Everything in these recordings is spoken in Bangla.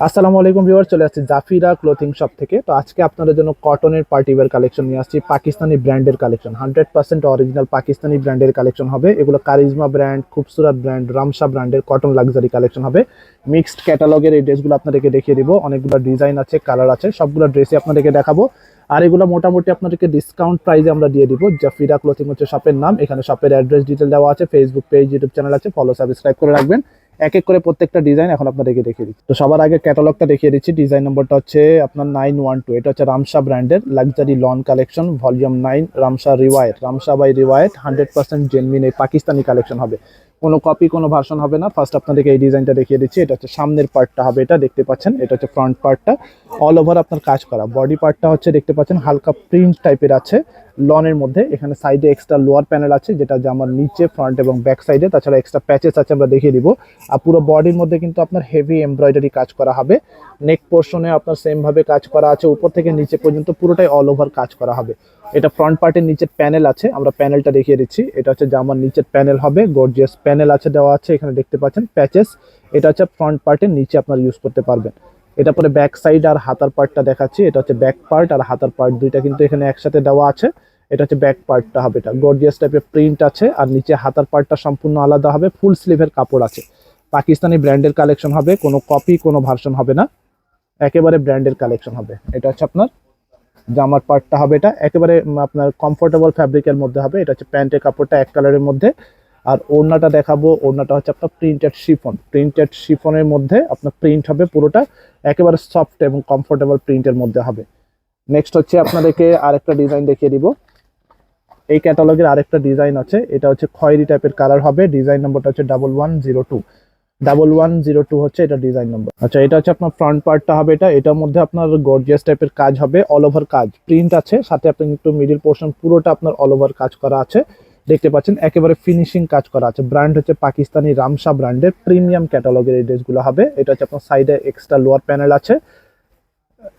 আসসালামু আলাইকুম ভিউয়ার চলে আসছি জাফিরা ক্লোথিং শপ থেকে। তো আজকে আপনাদের জন্য কটনের পার্টিওয়ার কালেকশন নিয়ে আসছি, পাকিস্তানি ব্র্যান্ডের collection hundred percent original Pakistani ব্র্যান্ডের কালেকশন হবে। এগুলো Charizma brand Khoobsurat brand Ramsha ব্র্যান্ডের কটন লাক্সারি কালেকশন হবে। মিক্সড ক্যাটালগের এই ড্রেসগুলো আপনাদেরকে দেখিয়ে দিব। অনেকগুলো ডিজাইন আছে কালার আছে, সবগুলো ড্রেসই আপনাদেরকে দেখাবো। আর এগুলো মোটামুটি আপনাদেরকে ডিসকাউন্ট প্রাইসে আমরা দিয়ে দিব। জাফিরা ক্লোথিং হচ্ছে শপের নাম। এখানে শপের অ্যাড্রেস ডিটেল দেওয়া আছে। ফেসবুক পেজ ইউটিউব চ্যানেল আছে। ফলো সাবস্ক্রাইব করে রাখবেন। এক এক করে প্রত্যেকটা ডিজাইন এখন আপনাদেরকে দেখিয়ে দিচ্ছি। তো সবার আগে ক্যাটালগটা দেখিয়ে দিচ্ছি। ডিজাইন নম্বরটা হচ্ছে আপনার নাইন ওয়ান টু এটা হচ্ছে রামসা ব্র্যান্ডের luxury lawn collection volume nine Ramsha Riwayat Ramsha by Riwayat hundred percent genuine এই পাকিস্তানি কালেকশন হবে। কোনো কপি কোনো ভার্সন হবে না। ফার্স্ট আপনাদেরকে এই ডিজাইনটা দেখিয়ে দিচ্ছি। এটা হচ্ছে সামনের পার্টটা হবে এটা, দেখতে পাচ্ছেন? এটা হচ্ছে ফ্রন্ট পার্টটা অল ওভার আপনার কাজ করা। বডি পার্টটা হচ্ছে দেখতে পাচ্ছেন, হালকা প্রিন্ট টাইপের আছে। লনের মধ্যে। এখানে সাইডে এক্সট্রা লোয়ার প্যানেল আছে, যেটা আমার নিচে ফ্রন্ট এবং ব্যাক সাইডে তাছাড়া এক্সট্রা প্যাচেস আছে, আমরা দেখিয়ে দিব। আর পুরো বডির মধ্যে কিন্তু আপনার হেভি এমব্রয়ডারি কাজ করা হবে। নেক পোর্শনে আপনার সেম ভাবে কাজ করা আছে, উপর থেকে নিচে পর্যন্ত পুরোটাই অল ওভার কাজ করা হবে। এটা ফ্রন্ট পার্টের নিচের প্যানেল আছে, আমরা প্যানেলটা দেখিয়ে দিচ্ছি। এটা হচ্ছে জামার নিচের প্যানেল হবে গর্জিয়াস প্যানেল আছে দেওয়া আছে, এখানে দেখতে পাচ্ছেন প্যাচেস এটা হচ্ছে ফ্রন্ট পার্টের নিচে আপনার ইউজ করতে পারবেন। এটা পরে ব্যাক সাইড আর হাতার পার্টটা দেখাচ্ছি, এটা হচ্ছে ব্যাক পার্ট আর হাতার পার্ট দুইটা কিন্তু এখানে একসাথে দেওয়া আছে। এটা হচ্ছে ব্যাক পার্টটা হবে, এটা গর্জিয়াস টাইপের প্রিন্ট আছে, আর নিচে হাতার পার্টটা সম্পূর্ণ আলাদা হবে ফুল স্লিভের কাপড় আছে। পাকিস্তানি ব্র্যান্ডের কালেকশন হবে, কোনো কপি কোনো ভার্সন হবে না। একেবারে ব্র্যান্ডের কালেকশন হবে। এটা হচ্ছে আপনার জামার পার্টটা হবে এটা। একেবারে আপনার কমফোর্টেবল ফ্যাব্রিকের মধ্যে হবে। এটা হচ্ছে প্যান্টের কাপড়টা এক কালারের মধ্যে। আর ওড়নাটা দেখাবো। ওড়নাটা হচ্ছে আপনার প্রিন্টেড শিফন প্রিন্টেড শিফনের মধ্যে আপনার প্রিন্ট হবে পুরোটা। একেবারে সফট এবং কমফোর্টেবল প্রিন্টের মধ্যে হবে। নেক্সট হচ্ছে আপনাদেরকে আরেকটা ডিজাইন দেখিয়ে দিব। এই ক্যাটালগের আরেকটা ডিজাইন আছে। এটা হচ্ছে খয়েরি টাইপের কালার হবে। ডিজাইন নম্বরটা হচ্ছে double one zero two double one zero two হচ্ছে এটা ডিজাইন নম্বর আচ্ছা এটা হচ্ছে আপনার ফ্রন্ট পার্টটা হবে এটা। এটার মধ্যে আপনার গর্জিয়াস টাইপের কাজ হবে অল ওভার কাজ। প্রিন্ট আছে, সাথে আপনি একটু মিডিল পোর্শন পুরোটা আপনার অল ওভার কাজ করা আছে। দেখতে পাচ্ছেন, একেবারে ফিনিশিং কাজ করা আছে। ব্র্যান্ড হচ্ছে পাকিস্তানি রামসা ব্র্যান্ডের প্রিমিয়াম ক্যাটালগের এই ড্রেসগুলো হবে। এটা হচ্ছে আপনার সাইডে এক্সট্রা লোয়ার প্যানেল আছে।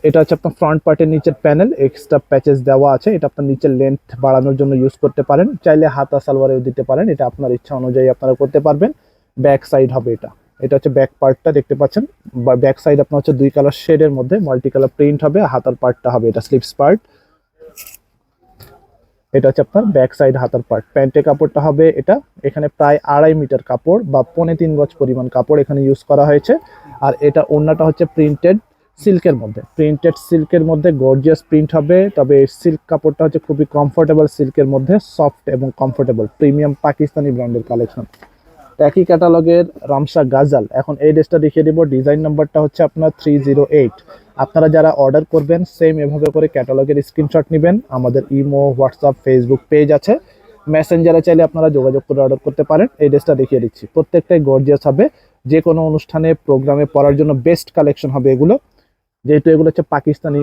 এটা হচ্ছে আপনার ফ্রন্ট পার্টের নিচের প্যানেল এক্সট্রা প্যাচেস দেওয়া আছে। এটা আপনার নিচের লেন্থ বাড়ানোর জন্য ইউজ করতে পারেন। চাইলে হাতা সালোয়ারেও দিতে পারেন। এটা আপনার ইচ্ছা অনুযায়ী আপনারা করতে পারবেন। ব্যাক সাইড হবে এটা। এটা হচ্ছে ব্যাক পার্টটা, দেখতে পাচ্ছেন? বা ব্যাক সাইড আপনার হচ্ছে দুই কালার শেডের মধ্যে মাল্টি কালার প্রিন্ট হবে হাতার পার্টটা হবে এটা, স্লিপস পার্ট। এটা হচ্ছে আপনার ব্যাক সাইড হাতার পার্ট। প্যান্টের কাপড়টা হবে এটা, এখানে প্রায় আড়াই মিটার কাপড় বা পৌনে তিন গজ পরিমাণ কাপড় এখানে ইউজ করা হয়েছে। আর এটা ওড়নাটা হচ্ছে প্রিন্টেড সিল্কের মধ্যে। প্রিন্টেড সিল্কের মধ্যে গর্জিয়াস প্রিন্ট হবে, তবে সিল্ক কাপড়টা হচ্ছে খুবই কমফোর্টেবল সিল্কের মধ্যে সফট এবং কমফোর্টেবল প্রিমিয়াম পাকিস্তানি ব্র্যান্ডের কালেকশন একই ক্যাটালগের রামসা গাজাল। এখন এই ড্রেসটা দেখিয়ে দিব। ডিজাইন নাম্বারটা হচ্ছে আপনার থ্রি জিরো এইট আপনারা যারা অর্ডার করবেন সেম এভাবে করে ক্যাটালগের স্ক্রিনশট নেবেন। আমাদের ইমো হোয়াটসঅ্যাপ ফেসবুক পেজ আছে। মেসেঞ্জারে চাইলে আপনারা যোগাযোগ করে অর্ডার করতে পারেন। এই ড্রেসটা দেখিয়ে দিচ্ছি। প্রত্যেকটাই গর্জিয়াস হবে। যে কোনো অনুষ্ঠানে প্রোগ্রামে পরার জন্য বেস্ট কালেকশন হবে এগুলো। যেহেতু এগুলো হচ্ছে পাকিস্তানি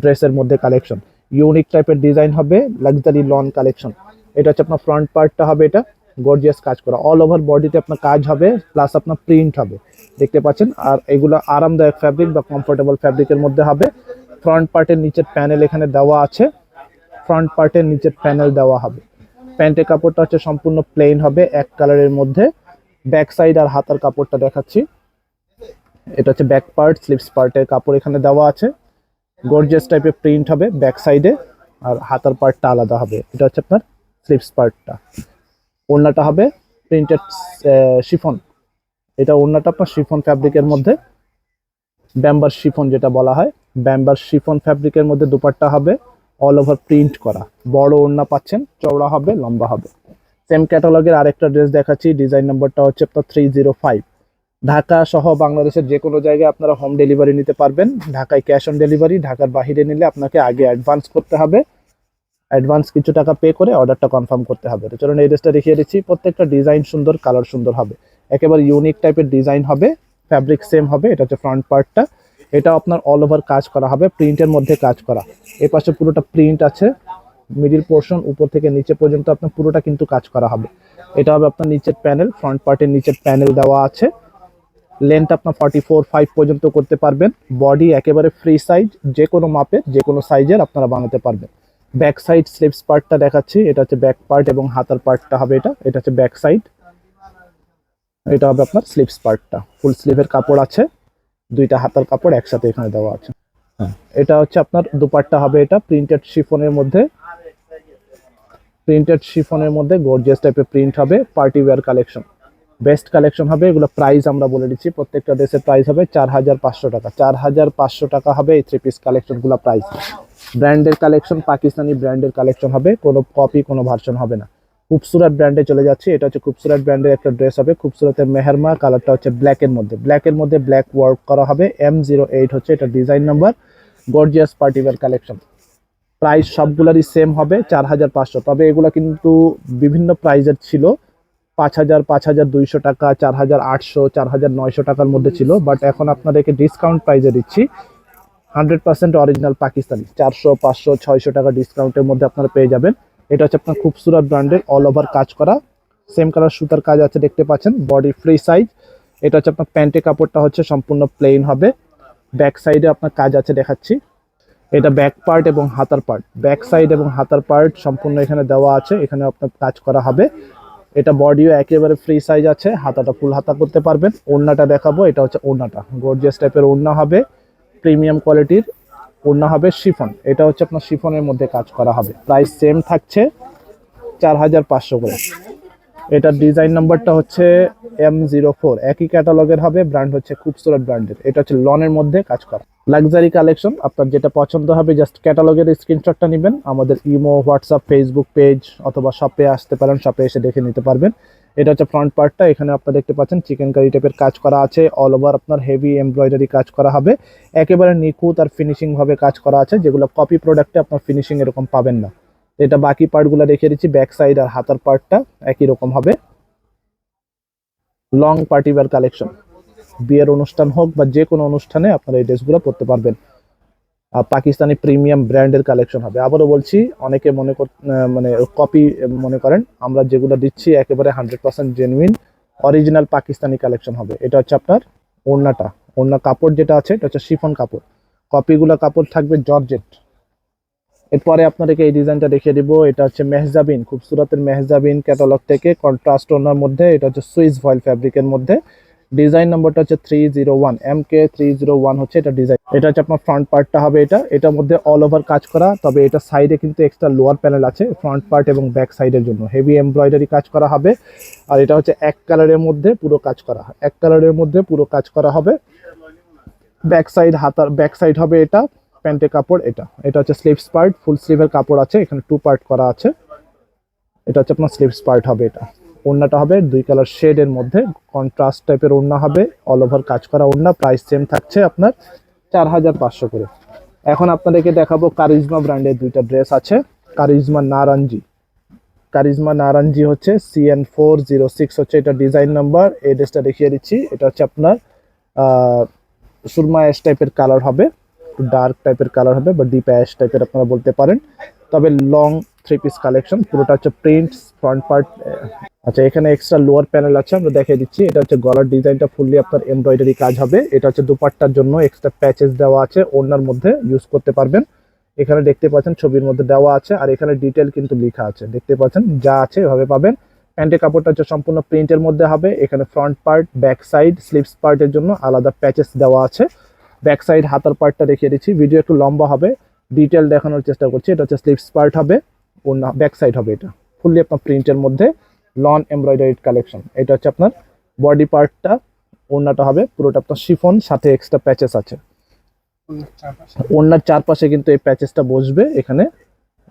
ড্রেসের মধ্যে কালেকশন ইউনিক টাইপের ডিজাইন হবে। লাক্সারি লন কালেকশন এটা হচ্ছে আপনার ফ্রন্ট পার্টটা হবে এটা। গর্জিয়াস কাজ করা। অল ওভার বডিতে আপনার কাজ হবে প্লাস আপনার প্রিন্ট হবে। দেখতে পাচ্ছেন? আর এগুলো আরামদায়ক ফ্যাব্রিক বা কমফোর্টেবল ফ্যাব্রিকের মধ্যে হবে। ফ্রন্ট পার্টের নিচের প্যানেল এখানে দেওয়া আছে। ফ্রন্ট পার্টের নিচের প্যানেল দেওয়া হবে। প্যান্টের কাপড়টা হচ্ছে সম্পূর্ণ প্লেন হবে, এক কালারের মধ্যে। ব্যাক সাইড আর হাতার কাপড়টা দেখাচ্ছি। এটা হচ্ছে ব্যাক পার্ট স্লিপস পার্টের কাপড় এখানে দেওয়া আছে। গর্জিয়াস টাইপের প্রিন্ট হবে ব্যাক সাইডে আর হাতার পার্টটা আলাদা হবে। এটা হচ্ছে আপনার স্লিপস পার্টটা ওড়নাটা হবে প্রিন্টেড শিফন এটা ওড়নাটা আপনার শিফন ফ্যাব্রিকের মধ্যে। ব্যাম্বার শিফন যেটা বলা হয়। ব্যাম্বার শিফন ফ্যাব্রিকের মধ্যে দুপাট্টা হবে অল ওভার প্রিন্ট করা। বড় ওড়না পাচ্ছেন, চওড়া হবে, লম্বা হবে। সেম ক্যাটালগের আরেকটা ড্রেস দেখাচ্ছি ডিজাইন নাম্বারটা হচ্ছে আপনার থ্রি জিরো ফাইভ ঢাকা সহ বাংলাদেশের যে কোনো জায়গায় আপনারা হোম ডেলিভারি নিতে পারবেন। ঢাকায় ক্যাশ অন ডেলিভারি ঢাকার বাহিরে নিলে আপনাকে আগে অ্যাডভান্স করতে হবে। অ্যাডভান্স কিছু টাকা পে করে অর্ডারটা কনফার্ম করতে হবে। তো চলুন এই ড্রেসটা দেখিয়ে দিচ্ছি। প্রত্যেকটা ডিজাইন সুন্দর, কালার সুন্দর হবে। একেবারে ইউনিক টাইপের ডিজাইন হবে। ফ্যাব্রিক সেম হবে। এটা হচ্ছে ফ্রন্ট পার্টটা এটা আপনার অল ওভার কাজ করা হবে। প্রিন্টের মধ্যে কাজ করা। এই পাশে পুরোটা প্রিন্ট আছে। মিডিল পোর্শন উপর থেকে নিচে পর্যন্ত আপনার পুরোটা কিন্তু কাজ করা হবে। এটা হবে আপনার নিচের প্যানেল ফ্রন্ট পার্টের নিচের প্যানেল দেওয়া আছে। লেন্থ আপনার ফর্টি ফোর ফাইভ পর্যন্ত করতে পারবেন। বডি একেবারে ফ্রি সাইজ যে কোনো মাপের যে কোনো সাইজের আপনারা বানাতে পারবেন। ব্যাক সাইড স্লিপস পার্টটা দেখাচ্ছি এটা হচ্ছে ব্যাক পার্ট এবং হাতার পার্টটা হবে এটা এটা হচ্ছে ব্যাক সাইড এটা হবে আপনার স্লিপস পার্টটা ফুল স্লিভের কাপড় আছে দুইটা হাতার কাপড় একসাথে এখানে দেওয়া আছে। হ্যাঁ। এটা হচ্ছে আপনার দুপাট্টা হবে এটা প্রিন্টেড শিফনের মধ্যে প্রিন্টেড শিফনের মধ্যে গর্জিয়াস টাইপের প্রিন্ট হবে party wear collection best collection হবে এগুলো প্রাইস আমরা বলে দিচ্ছি প্রত্যেকটা দেশের প্রাইস হবে চার হাজার পাঁচশো টাকা চার হাজার পাঁচশো টাকা হবে এই থ্রি পিস কালেকশনগুলো প্রাইস ব্র্যান্ডের কালেকশন, পাকিস্তানি ব্র্যান্ডের কালেকশন হবে, কোনো কপি কোনো ভার্সন হবে না। খুবসুরাত ব্র্যান্ডে চলে যাচ্ছে, এটা হচ্ছে খুবসুরাত ব্র্যান্ডের একটা ড্রেস হবে, খুবসুরতের মেহরমা কালারটা হচ্ছে ব্ল্যাকের মধ্যে। ব্ল্যাকের মধ্যে ব্ল্যাক ওয়ার্ক করা হবে এম জিরো এইট হচ্ছে এটা design number gorgeous party wear collection price সবগুলারই same হবে, চার হাজার পাঁচশো। তবে এগুলো কিন্তু বিভিন্ন প্রাইজের ছিল, পাঁচ হাজার পাঁচ হাজার দুইশো টাকা, চার হাজার আটশো, চার হাজার নয়শো টাকার মধ্যে ছিল বাট এখন আপনাদেরকে ডিসকাউন্ট প্রাইজে দিচ্ছি। Hundred percent original Pakistani. চারশো, পাঁচশো, ছয়শো টাকা ডিসকাউন্টের মধ্যে আপনারা পেয়ে যাবেন। এটা হচ্ছে আপনার খুবসুরত ব্র্যান্ডের অল ওভার কাজ করা। সেম কালার সুতার কাজ আছে, দেখতে পাচ্ছেন। বডি ফ্রি সাইজ এটা হচ্ছে আপনার প্যান্টের কাপড়টা হচ্ছে সম্পূর্ণ প্লেন হবে। ব্যাক সাইডে আপনার কাজ আছে, দেখাচ্ছি। এটা ব্যাক পার্ট এবং হাতার পার্ট ব্যাক সাইড এবং হাতার পার্ট সম্পূর্ণ এখানে দেওয়া আছে। এখানে আপনার কাজ করা হবে। এটা বডিও একেবারে ফ্রি সাইজ আছে। হাতাটা ফুল হাতা করতে পারবেন। ওড়নাটা দেখাবো। এটা হচ্ছে ওড়নাটা। গর্জিয়াস টাইপের ওড়না হবে। প্রিমিয়াম কোয়ালিটির ওড়না হবে শিফন। এটা হচ্ছে আপনার শিফনের মধ্যে কাজ করা হবে। প্রাইস সেম থাকছে চার হাজার পাঁচশো করে। এটার ডিজাইন নাম্বারটা হচ্ছে এম জিরো ফোর একই ক্যাটালগের হবে ব্র্যান্ড হচ্ছে খুবসুরত ব্র্যান্ডের এটা হচ্ছে লনের মধ্যে কাজ করা। লাক্সারি কালেকশন আপনার যেটা পছন্দ হবে জাস্ট ক্যাটালগের স্ক্রিনশটটা নেবেন। আমাদের ইমো হোয়াটসঅ্যাপ ফেসবুক পেজ অথবা শপে আসতে পারেন শপে এসে দেখে নিতে পারবেন। এটা হচ্ছে ফ্রন্ট পার্টটা এখানে আপনারা দেখতে পাচ্ছেন চিকেন কারি টাইপের কাজ করা আছে অল ওভার আপনার হেভি এমব্রয়ডারি কাজ করা হবে। একেবারে নিখুঁত আর ফিনিশিং ভাবে কাজ করা আছে, যেগুলো কপি প্রোডাক্টে আপনার ফিনিশিং এরকম পাবেন না। এটা বাকি পার্টগুলো দেখিয়ে দিচ্ছি ব্যাক সাইড আর হাতার পার্টটা একই রকম হবে। লং পার্টি ওয়্যার কালেকশন বিয়ের অনুষ্ঠান হোক বা যে কোনো অনুষ্ঠানে আপনারা এই ড্রেসগুলো পরতে পারবেন। পাকিস্তানি প্রিমিয়াম ব্র্যান্ডের কালেকশন হবে। আবারও বলছি, অনেকে মনে মানে কপি মনে করেন, আমরা যেগুলো দিচ্ছি, একেবারে hundred percent genuine original Pakistani collection হবে। এটা হচ্ছে আপনার ওড়নাটা। ওড়না কাপড় যেটা আছে, এটা হচ্ছে শিফন কাপড়। কপিগুলো কাপড় থাকবে জর্জেট। এরপরে আপনাদেরকে এই ডিজাইনটা দেখিয়ে দিব। এটা হচ্ছে মেহজাবিন, খুবসুরতের মেহজাবিন ক্যাটালগ থেকে কন্ট্রাস্ট ওনার মধ্যে, এটা হচ্ছে সুইস ভয়েল ফ্যাব্রিকের মধ্যে। ডিজাইন নাম্বারটা হচ্ছে three zero one M K three zero one হচ্ছে এটা ডিজাইন। এটা হচ্ছে আপনার ফ্রন্ট পার্টটা হবে এটা। এটার মধ্যে অল ওভার কাজ করা, তবে এটা সাইডে কিন্তু এক্সট্রা লোয়ার প্যানেল আছে ফ্রন্ট পার্ট এবং ব্যাক সাইডের জন্য। হেভি এমব্রয়ডারি কাজ করা হবে। আর এটা হচ্ছে এক কালারের মধ্যে পুরো কাজ করা। এক কালারের মধ্যে পুরো কাজ করা হবে। ব্যাক সাইড হাতার ব্যাক সাইড হবে এটা প্যান্টের কাপড় এটা। এটা হচ্ছে স্লিভস পার্ট ফুল স্লিভের কাপড় আছে, এখানে টু পার্ট করা আছে। এটা হচ্ছে আপনার স্লিভস পার্ট হবে এটা। ওড়নাটা হবে, দুই কালার শেডের মধ্যে কন্ট্রাস্ট টাইপের ওড়না হবে অল ওভার কাজ করা ওড়না প্রাইস সেম থাকছে আপনার চার হাজার পাঁচশো করে। এখন আপনাদেরকে দেখাবো কারিজমা ব্র্যান্ডের দুইটা ড্রেস আছে কারিজমা নারাঞ্জি কারিজমা নারাঞ্জি হচ্ছে সিএন ফোর জিরো সিক্স হচ্ছে এটা ডিজাইন নাম্বার এই ড্রেসটা দেখিয়ে দিচ্ছি, এটা হচ্ছে আপনার সুরমা অ্যাশ টাইপের কালার হবে ডার্ক টাইপের কালার হবে বা ডিপ অ্যাশ টাইপের আপনারা বলতে পারেন। তবে লং থ্রি পিস কালেকশন পুরোটা হচ্ছে প্রিন্ট ফ্রন্ট পার্ট আচ্ছা এখানে এক্সট্রা লোয়ার প্যানেল আছে, আমরা দেখিয়ে দিচ্ছি। এটা হচ্ছে গলার ডিজাইনটা ফুললি আপনার এমব্রয়ডারি কাজ হবে। এটা হচ্ছে দুপাট্টার জন্য এক্সট্রা প্যাচেস দেওয়া আছে, ওড়নার মধ্যে ইউজ করতে পারবেন। এখানে দেখতে পাচ্ছেন, ছবির মধ্যে দেওয়া আছে, আর এখানে ডিটেল কিন্তু লেখা আছে। দেখতে পাচ্ছেন, যা আছে এভাবে পাবেন। প্যান্টের কাপড়টা হচ্ছে সম্পূর্ণ প্রিন্টের মধ্যে হবে। এখানে front part back side sleeves পার্টের জন্য আলাদা প্যাচেস দেওয়া আছে। ব্যাক সাইড হাতার পার্টটা দেখিয়ে দিচ্ছি। ভিডিও একটু লম্বা হবে। ডিটেল দেখানোর চেষ্টা করছি। এটা হচ্ছে স্লিভস পার্ট হবে। অন্য ব্যাক সাইড হবে এটা। ফুললি আপনার প্রিন্টের মধ্যে। লন এমব্রয়ডারি কালেকশন এটা হচ্ছে আপনার বডি পার্টটা ওড়নাটা হবে, পুরোটা আপনার শিফন সাথে এক্সট্রা প্যাচেস আছে। ওড়নার চারপাশে কিন্তু এই প্যাচেসটা বসবে, এখানে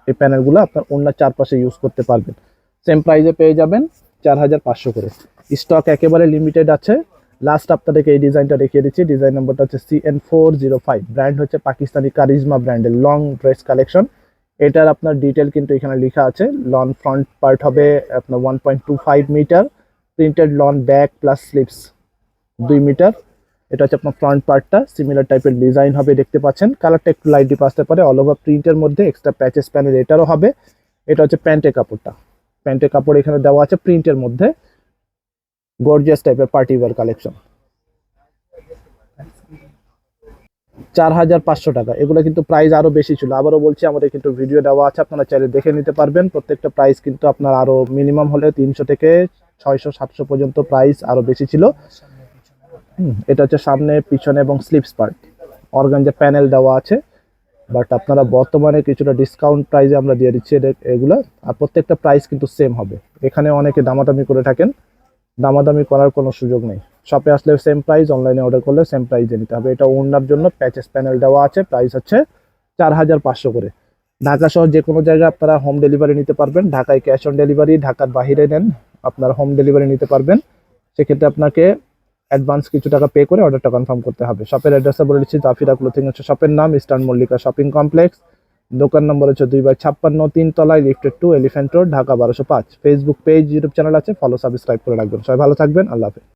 এই প্যানেলগুলো আপনার ওড়নার চারপাশে ইউজ করতে পারবেন। সেম প্রাইজে পেয়ে যাবেন চার হাজার পাঁচশো করে। স্টক একেবারে লিমিটেড আছে। লাস্ট আপনাদেরকে এই ডিজাইনটা দেখিয়ে দিচ্ছি। ডিজাইন নম্বরটা হচ্ছে C N four zero five brand হচ্ছে পাকিস্তানি কারিজমা ব্র্যান্ডের লং ড্রেস কালেকশন এটার আপনার ডিটেল কিন্তু এখানে লেখা আছে। লন ফ্রন্ট পার্ট হবে আপনার one point two five metre printed lawn back plus sleeves দুই মিটার এটা হচ্ছে আপনার ফ্রন্ট পার্টটা সিমিলার টাইপের ডিজাইন হবে, দেখতে পাচ্ছেন। কালারটা একটু লাইট ডিপ আসতে পারে অল ওভার প্রিন্টের মধ্যে এক্সট্রা প্যাচেস প্যানেল এটারও হবে। এটা হচ্ছে প্যান্টের কাপড়টা। প্যান্টের কাপড় এখানে দেওয়া আছে প্রিন্টের মধ্যে। গর্জিয়াস টাইপের পার্টি ওয়্যার কালেকশন চার হাজার পাঁচশো টাকা। এগুলো কিন্তু প্রাইস আরও বেশি ছিল। আবারও বলছি, আমাদের কিন্তু ভিডিও দেওয়া আছে, আপনারা চাইলে দেখে নিতে পারবেন। প্রত্যেকটা প্রাইস কিন্তু আপনার আরও মিনিমাম হলে তিনশো থেকে ছয়শো, সাতশো পর্যন্ত প্রাইস আরও বেশি ছিল। এটা হচ্ছে সামনে, পিছনে এবং স্লিপস পার্ট অর্গানজা প্যানেল দেওয়া আছে বাট আপনারা বর্তমানে কিছুটা ডিসকাউন্ট প্রাইসে আমরা দিয়ে দিচ্ছি এগুলো। আর প্রত্যেকটা প্রাইস কিন্তু সেম হবে। এখানে অনেকে দামাদামি করে থাকেন। দামাদামি করার কোনো সুযোগ নেই। শপে আসলে সেম প্রাইস অনলাইনে অর্ডার করলে সেম প্রাইসে নিতে হবে। এটা ওনার জন্য প্যাচেস প্যানেল দেওয়া আছে। প্রাইস হচ্ছে চার হাজার পাঁচশো করে। ঢাকা শহর যে কোনো জায়গায় আপনারা হোম ডেলিভারি নিতে পারবেন। ঢাকায় ক্যাশ অন ডেলিভারি ঢাকার বাইরে নেন, আপনারা হোম ডেলিভারি নিতে পারবেন। সেক্ষেত্রে আপনাকে অ্যাডভান্স কিছু টাকা পে করে অর্ডারটা কনফার্ম করতে হবে। শপের অ্যাড্রেসটা বলে দিচ্ছি, জাফিরা ক্লোথিং হচ্ছে শপের নাম ইস্টার্ন মল্লিকা শপিং কমপ্লেক্স দোকান নম্বর হচ্ছে দুই বাই ছাপ্পান্ন, তিন তলায় lifted to Elephant Road, Dhaka বারোশো পাঁচ। ফেসবুক পেজ ইউটিউব চ্যানেল আছে ফলো সাবস্ক্রাইব করে রাখবেন। সবাই ভালো থাকবেন, আল্লাহ হাফেজ।